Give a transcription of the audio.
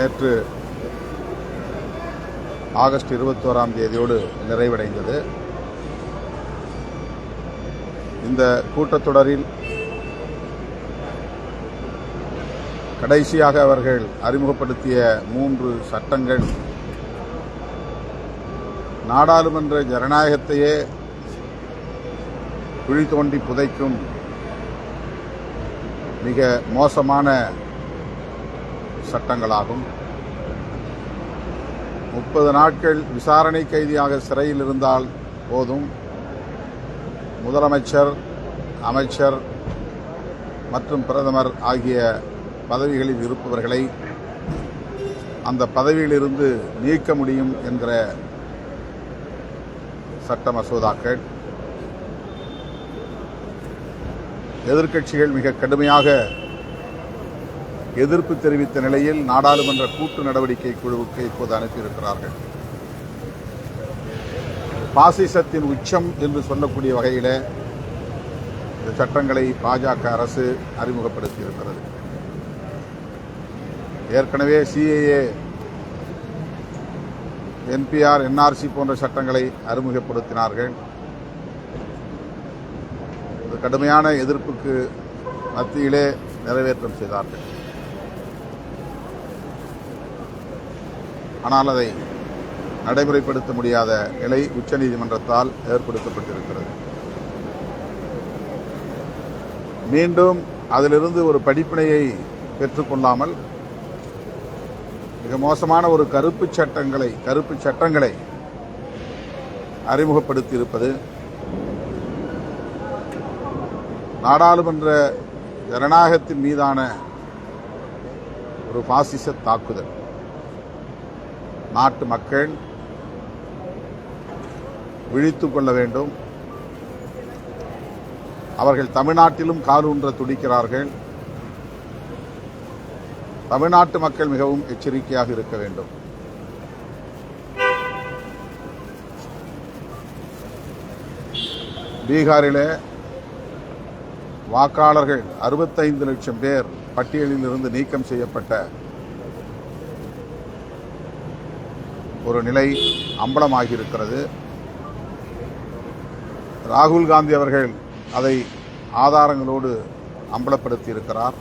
நேற்று ஆகஸ்ட் இருபத்தோராம் தேதியோடு நிறைவடைந்தது. இந்த கூட்டத்தொடரில் கடைசியாக அவர்கள் அறிமுகப்படுத்திய மூன்று சட்டங்கள் நாடாளுமன்ற ஜனநாயகத்தையே குழி தோண்டி புதைக்கும் மிக மோசமான சட்டங்களாகும். முப்பது நாட்கள் விசாரணை கைதியாக சிறையில் இருந்தால் போதும். முதலமைச்சர் அமைச்சர் மற்றும் பிரதமர் ஆகிய பதவிகளில் இருப்பவர்களை அந்த பதவியிலிருந்து நீக்க முடியும் என்கிற சட்ட மசோதாக்கள். எதிர்க்கட்சிகள் மிக கடுமையாக எதிர்ப்பு தெரிவித்த நிலையில் நாடாளுமன்ற கூட்டு நடவடிக்கை குழுவுக்கு இப்போது அனுப்பியிருக்கிறார்கள். பாசிசத்தின் உச்சம் என்று சொல்லக்கூடிய வகையில் இந்த சட்டங்களை பாஜக அரசு அறிமுகப்படுத்தியிருக்கிறது. ஏற்கனவே சிஏஏ என்பிஆர் என்ஆர்சி போன்ற சட்டங்களை அறிமுகப்படுத்தினார்கள். கடுமையான எதிர்ப்புக்கு மத்தியிலே நிறைவேற்றம் செய்தார்கள். ஆனால் அதை நடைமுறைப்படுத்த முடியாத நிலை உச்சநீதிமன்றத்தால் ஏற்படுத்தப்பட்டிருக்கிறது. மீண்டும் அதிலிருந்து ஒரு படிப்பினையை பெற்றுக்கொள்ளாமல் மிக மோசமான ஒரு கருப்பு சட்டங்களை கருப்பு சட்டங்களை அறிமுகப்படுத்தியிருப்பது நாடாளுமன்ற ஜனநாயகத்தின் மீதான ஒரு பாசிச தாக்குதல். நாட்டு மக்கள் விழித்து கொள்ள வேண்டும். அவர்கள் தமிழ்நாட்டிலும் காலூன்ற துடிக்கிறார்கள். தமிழ்நாட்டு மக்கள் மிகவும் எச்சரிக்கையாக இருக்க வேண்டும். பீகாரிலே வாக்காளர்கள் அறுபத்தைந்து லட்சம் பேர் பட்டியலில் இருந்து நீக்கம் செய்யப்பட்ட ஒரு நிலை அம்பலமாகியிருக்கிறது. ராகுல் காந்தி அவர்கள் அதை ஆதாரங்களோடு அம்பலப்படுத்தி இருக்கிறார்